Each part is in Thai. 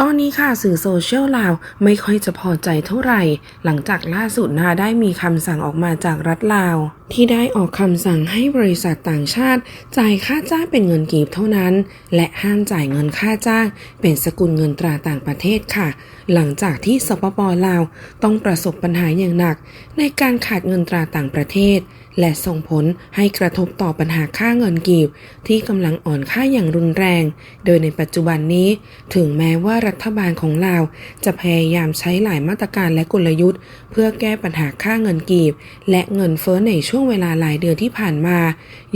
ตอนนี้ค่ะสื่อโซเชียลลาวไม่ค่อยจะพอใจเท่าไหร่ หลังจากล่าสุดนะคะได้มีคำสั่งออกมาจากรัฐลาว ที่ได้ออกคำสั่งให้บริษัทต่างชาติ จ่ายค่าจ้างเป็นเงินกีบเท่านั้น และห้ามจ่ายเงินค่าจ้าง เป็นสกุลเงินตราต่างประเทศค่ะ หลังจากที่สปปลาวต้องประสบปัญหาอย่างหนัก ในการขาดเงินตราต่างประเทศ และส่งผลให้กระทบต่อปัญหาค่าเงินกีบที่กำลังอ่อนค่าอย่างรุนแรง โดยในปัจจุบันนี้ ถึงแม้ว่ารัฐบาลของลาว จะพยายามใช้หลายมาตรการและกลยุทธ์ เพื่อแก้ปัญหาค่าเงินกีบ และเงินเฟ้อในช่วงเวลาหลายเดือนที่ผ่านมา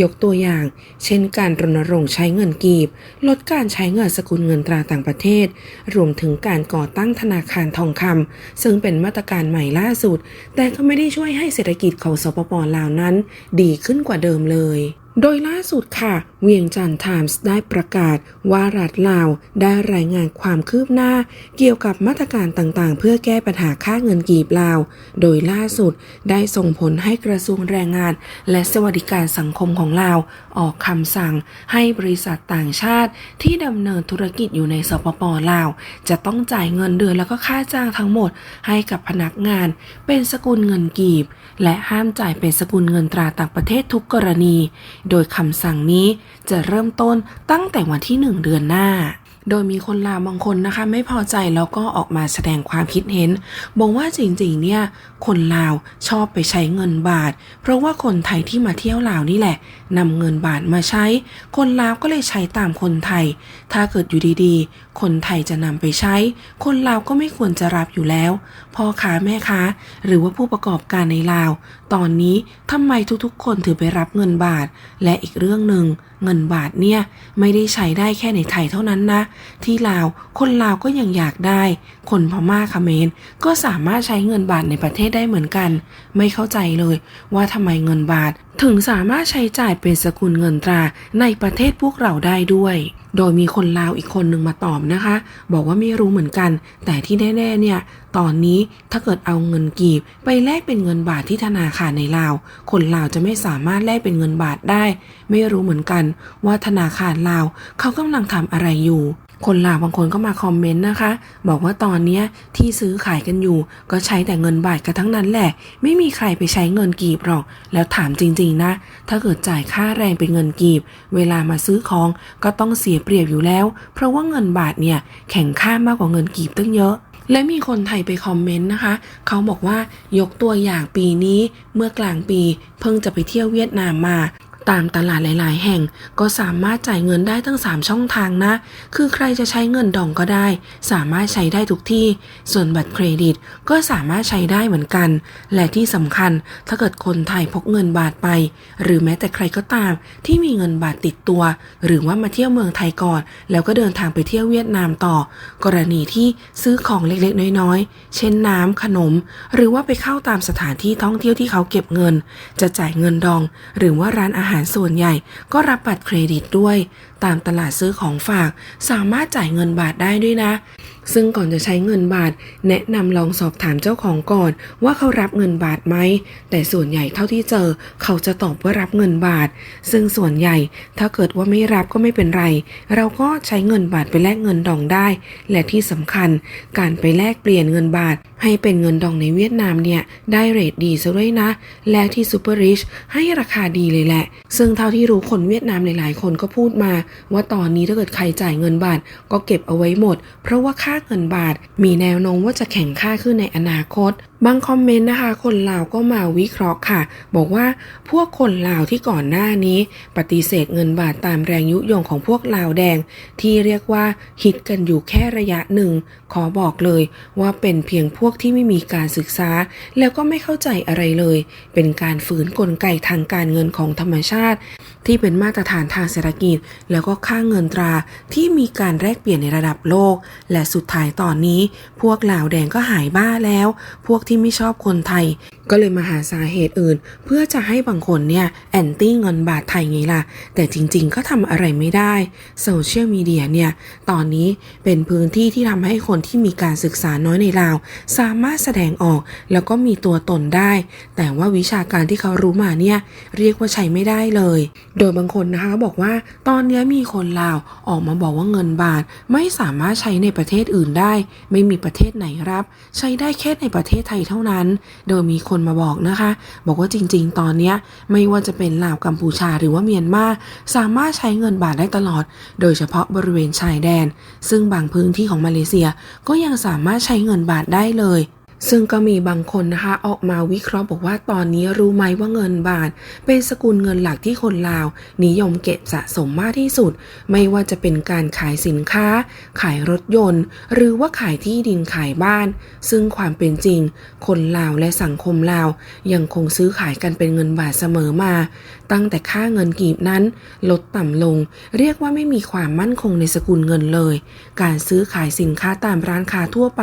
ยกตัวอย่าง เช่น การรณรงค์ใช้เงินกีบ ลดการใช้เงินสกุลเงินตราต่างประเทศ รวมถึงการก่อตั้งธนาคารทองคำซึ่งเป็นมาตรการใหม่ล่าสุด แต่ก็ไม่ได้ช่วยให้เศรษฐกิจของสปปลาวนั้นดีขึ้นกว่าเดิมเลย โดยล่าสุดค่ะ เวียงจันทร์ไทมส์ได้ประกาศว่ารัฐลาวได้รายงานความคืบหน้า เกี่ยวกับมาตรการต่างๆ เพื่อแก้ปัญหาค่าเงินกีบลาว โดยล่าสุดได้ส่งผลให้กระทรวงแรงงาน และสวัสดิการสังคมของลาว ออกคำสั่งให้บริษัทต่างชาติ ที่ดำเนินธุรกิจอยู่ในสปปลาว จะต้องจ่ายเงินเดือนแล้วก็ค่าจ้างทั้งหมด ให้กับพนักงาน เป็นสกุลเงินกีบ และห้ามจ่ายเป็นสกุลเงินตราต่างประเทศทุกกรณีโดยคำสั่งนี้จะเริ่มต้นตั้งแต่วันที่ 1 เดือนหน้า โดยมีคนลาวบางคนนะคะ ไม่พอใจแล้วก็ออกมาแสดงความคิดเห็น บอกว่าจริงๆ เนี่ย คนลาวชอบไปใช้เงินบาท เพราะว่าคนไทยที่มาเที่ยวลาวนี่แหละนำเงินบาทมาใช้ คนลาวก็เลยใช้ตามคนไทย ถ้าเกิดอยู่ดีๆ คนไทยจะนำไปใช้ คนลาวก็ไม่ควรจะรับอยู่แล้วพ่อค้าแม่ค้าหรือว่าผู้ประกอบการในลาว ตอนนี้ทำไมทุกๆ คนถือไปรับเงินบาท และอีกเรื่องหนึ่ง เงินบาทเนี่ยไม่ได้ใช้ได้แค่ในไทยเท่านั้นนะ ที่ลาวคนลาวก็ยังอยากได้ คนพม่าคเมน ก็สามารถใช้เงินบาทในประเทศได้เหมือนกัน ไม่เข้าใจเลยว่าทำไมเงินบาท ถึงสามารถใช้จ่ายเป็นสกุลเงินตราในประเทศพวกเราได้ด้วย โดยมีคนลาวอีกคนหนึ่งมาตอบนะคะ บอกว่าไม่รู้เหมือนกัน แต่ที่แน่ๆเนี่ย ตอนนี้ถ้าเกิดเอาเงินกีบ ไปแลกเป็นเงินบาทที่ธนาคารในลาว คนลาวจะไม่สามารถแลกเป็นเงินบาทได้ ไม่รู้เหมือนกันว่าธนาคารลาวเขากำลังทำอะไรอยู่ คนลาวบางคนก็มาคอมเมนต์นะคะ บอกว่าตอนเนี้ยที่ซื้อขายกันอยู่ ก็ใช้แต่เงินบาทกันทั้งนั้นแหละ ไม่มีใครไปใช้เงินกีบหรอก แล้วถามจริง ๆ นะ ถ้าเกิดจ่ายค่าแรงเป็นเงินกีบ เวลามาซื้อของก็ต้องเสียเปรียบอยู่แล้ว เพราะว่าเงินบาทเนี่ยแข็งค่ามากกว่าเงินกีบตั้งเยอะและมีคนไทยไปคอมเมนต์นะคะ เขาบอกว่ายกตัวอย่างปีนี้เมื่อกลางปี เพิ่งจะไปเที่ยวเวียดนามมา ตามตลาดหลาย ๆ แห่งก็สามารถจ่ายเงินได้ตั้ง 3 ช่องทางนะ คือใครจะใช้เงินดองก็ได้ สามารถใช้ได้ทุกที่ ส่วนบัตรเครดิตก็สามารถใช้ได้เหมือนกัน และที่สำคัญถ้าเกิดคนไทยพกเงินบาทไป หรือแม้แต่ใครก็ตามที่มีเงินบาทติดตัว หรือว่ามาเที่ยวเมืองไทยก่อน แล้วก็เดินทางไปเที่ยวเวียดนามต่อ กรณีที่ซื้อของเล็ก ๆ น้อย ๆ เช่นน้ำขนม หรือว่าไปเข้าตามสถานที่ท่องเที่ยวที่เขาเก็บเงิน จะจ่ายเงินดอง หรือว่าร้านอาหารหารส่วนใหญ่ก็รับบัตรเครดิตด้วย ตามตลาดซื้อของฝากสามารถจ่ายเงินบาทได้ด้วยนะ ซึ่งก่อนจะใช้เงินบาท แนะนำลองสอบถามเจ้าของก่อน ว่าเขารับเงินบาทไหม แต่ส่วนใหญ่เท่าที่เจอ เขาจะตอบว่ารับเงินบาท ซึ่งส่วนใหญ่ถ้าเกิดว่าไม่รับก็ไม่เป็นไร เราก็ใช้เงินบาทไปแลกเงินดองได้ และที่สำคัญการไปแลกเปลี่ยนเงินบาทให้เป็นเงินดองในเวียดนามเนี่ยได้เรทดีซะด้วยนะ และที่ซูเปอร์ริชให้ราคาดีเลยแหละ ซึ่งเท่าที่รู้คนเวียดนามหลายๆ คนก็พูดมา ว่าตอนนี้ถ้าเกิดใครจ่ายเงินบาทก็เก็บเอาไว้หมด เพราะว่าค่าเงินบาทมีแนวโน้มว่าจะแข็งค่าขึ้นในอนาคตบางคอมเมนต์นะคะ คนลาวก็มาวิเคราะห์ค่ะ บอกว่าพวกคนลาวที่ก่อนหน้านี้ ปฏิเสธเงินบาทตามแรงยุยงของพวกลาวแดง ที่เรียกว่าฮิตกันอยู่แค่ระยะหนึ่ง ขอบอกเลยว่าเป็นเพียงพววกที่ไม่มีการศึกษา แล้วก็ไม่เข้าใจอะไรเลย เป็นการฝืนกลไกทางการเงินของธรรมชาติ ที่เป็นมาตรฐานทางเศรษฐกิจ แล้วก็ค่าเงินตราที่มีการแลกเปลี่ยนในระดับโลก และสุดท้ายตอนนี้ พวกเหลาแดงก็หายบ้าแล้ว พวกที่ไม่ชอบคนไทย ก็เลยมาหาสาเหตุอื่น เพื่อจะให้บางคนเนี่ยแอนตี้เงินบาทไทยไงล่ะ แต่จริงๆก็ทำอะไรไม่ได้โซเชียลมีเดียเนี่ยตอนนี้เป็นพื้นที่ที่ทำให้คนที่มีการศึกษาน้อยในลาว สามารถแสดงออกแล้วก็มีตัวตนได้ แต่ว่าวิชาการที่เขารู้มาเนี่ยเรียกว่าใช้ไม่ได้เลย โดยบางคนนะคะบอกว่าตอนนี้มีคนลาวออกมาบอกว่าเงินบาทไม่สามารถใช้ในประเทศอื่นได้ ไม่มีประเทศไหนรับ ใช้ได้แค่ในประเทศไทยเท่านั้น โดยมีคนมาบอกนะคะ บอกว่าจริง ๆ ตอนนี้ไม่ว่าจะเป็นลาวกัมพูชาหรือว่าเมียนมาสามารถใช้เงินบาทได้ตลอด โดยเฉพาะบริเวณชายแดน ซึ่งบางพื้นที่ของมาเลเซียก็ยังสามารถใช้เงินบาทได้เลย ซึ่งก็มีบางคนนะคะออกมาวิเคราะห์บอกว่าตอนนี้รู้ไหมว่าเงินบาท เป็นสกุลเงินหลักที่คนลาว นิยมเก็บสะสมมากที่สุด ไม่ว่าจะเป็นการขายสินค้า ขายรถยนต์ หรือว่าขายที่ดินขายบ้าน ซึ่งความเป็นจริง คนลาวและสังคมลาว ยังคงซื้อขายกันเป็นเงินบาทเสมอมา ตั้งแต่ค่าเงินกีบนั้น ลดต่ำลง เรียกว่าไม่มีความมั่นคงในสกุลเงินเลย การซื้อขายสินค้าตามร้านค้าทั่วไป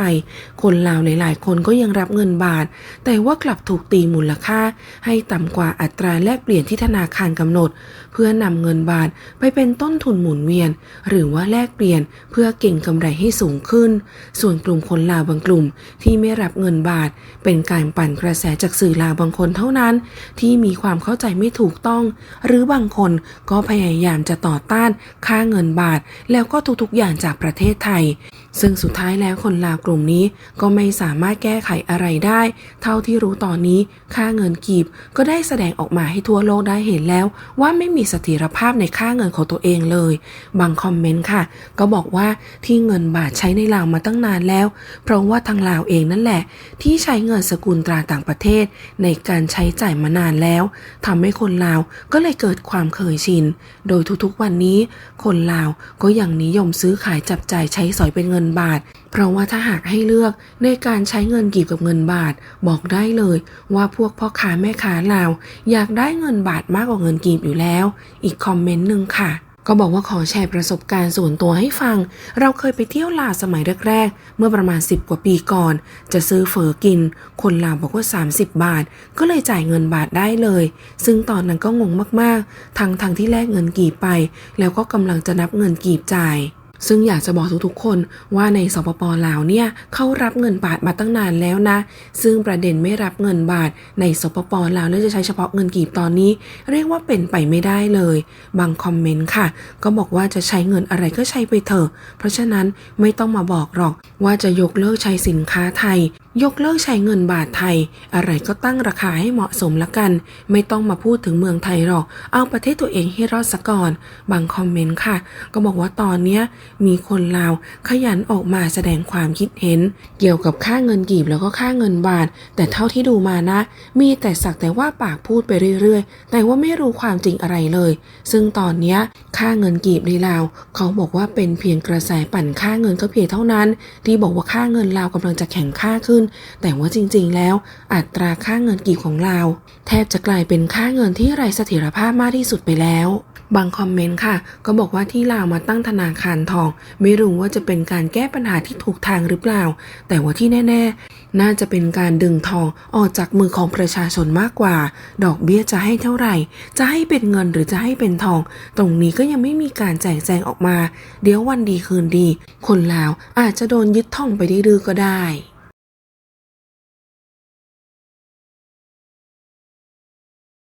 คนลาวหลาย ๆ คนก็ยังรับเงินบาท แต่ว่ากลับถูกตีมูลค่า ให้ต่ำกว่าอัตราแลกเปลี่ยนที่ธนาคารกำหนด เพื่อนำเงินบาทไปเป็นต้นทุนหมุนเวียน หรือว่าแลกเปลี่ยนเพื่อเก่งกำไรให้สูงขึ้น ส่วนกลุ่มคนลาวบางกลุ่ม ที่ไม่รับเงินบาท เป็นการปั่นกระแสจากสื่อลาวบางคนเท่านั้น ที่มีความเข้าใจไม่ถูกต้องหรือบางคนก็พยายามจะต่อต้านค่าเงินบาท แล้วก็ทุกๆอย่างจากประเทศไทย ซึ่งสุดท้ายแล้วคนลาวกลุ่มนี้ก็ไม่สามารถแก้ไขอะไรได้ เท่าที่รู้ตอนนี้ค่าเงินกีบก็ได้แสดงออกมาให้ทั่วโลกได้เห็นแล้ว ว่าไม่มีเสถียรภาพในค่าเงินของตัวเองเลย บางคอมเมนต์ค่ะ ก็บอกว่าที่เงินบาทใช้ในลาวมาตั้งนานแล้ว เพราะว่าทางลาวเองนั่นแหละ ที่ใช้เงินสกุลตราต่างประเทศ ในการใช้จ่ายมานานแล้วทำให้คนลาวก็เลยเกิดความเคยชิน โดยทุกๆวันนี้ คนลาวก็ยังนิยมซื้อขายจับจ่ายใช้สอยเป็นเงินบาท เพราะว่าถ้าหากให้เลือกในการใช้เงินกีบกับเงินบาท บอกได้เลยว่าพวกพ่อค้าแม่ค้าลาว อยากได้เงินบาทมากกว่าเงินกีบอยู่แล้ว อีกคอมเมนต์หนึ่งค่ะก็บอกว่าขอแชร์ประสบการณ์ส่วนตัวให้ฟัง เราเคยไปเที่ยวลาวสมัยแรกๆ เมื่อประมาณ 10 กว่าปีก่อน จะซื้อเฝอกิน คนลาวบอกว่า 30 บาท ก็เลยจ่ายเงินบาทได้เลย ซึ่งตอนนั้นก็งงมากๆ ทั้งทงที่แลกเงินกีบไป แล้วก็กำลังจะนับเงินกีบจ่าย ซึ่งอยากจะบอกทุกๆคนว่าในสปปลาวเนี่ยเขารับเงินบาทมาตั้งนานแล้วนะ ซึ่งประเด็นไม่รับเงินบาท ในสปปลาวแล้วจะใช้เฉพาะเงินกีบตอนนี้ เรียกว่าเป็นไปไม่ได้เลย บางคอมเมนต์ค่ะ ก็บอกว่าจะใช้เงินอะไรก็ใช้ไปเถอะเพราะฉะนั้นไม่ต้องมาบอกหรอกว่าจะยกเลิกใช้สินค้าไทย ยกเลิกใช้เงินบาทไทย อะไรก็ตั้งราคาให้เหมาะสมละกัน ไม่ต้องมาพูดถึงเมืองไทยหรอก เอาประเทศตัวเองให้รอดซะก่อน บางคอมเมนต์ค่ะ ก็บอกว่าตอนเนี้ยมีคนลาวขยันออกมาแสดงความคิดเห็น เกี่ยวกับค่าเงินกีบแล้วก็ค่าเงินบาท แต่เท่าที่ดูมานะ มีแต่สักแต่ว่าปากพูดไปเรื่อยๆ แต่ว่าไม่รู้ความจริงอะไรเลย ซึ่งตอนเนี้ยค่าเงินกีบในลาว เขาบอกว่าเป็นเพียงกระแสปั่นค่าเงินก็เพียงเท่านั้น ที่บอกว่าค่าเงินลาวกำลังจะแข็งค่าขึ้นแต่ว่าจริงๆ แล้ว อัตราค่าเงินกีบของลาว แทบจะกลายเป็นค่าเงินที่ไร้เสถียรภาพมากที่สุดไปแล้ว บางคอมเมนต์ค่ะ ก็บอกว่าที่ลาวมาตั้งธนาคารทอง ไม่รู้ว่าจะเป็นการแก้ปัญหาที่ถูกทางหรือเปล่า แต่ว่าที่แน่ ๆ น่าจะเป็นการดึงทองออกจากมือของประชาชนมากกว่า ดอกเบี้ยจะให้เท่าไหร่ จะให้เป็นเงินหรือจะให้เป็นทอง ตรงนี้ก็ยังไม่มีการแจกแจงออกมา เดี๋ยววันดีคืนดี คนลาวอาจจะโดนยึดทองไปดื้อก็ได้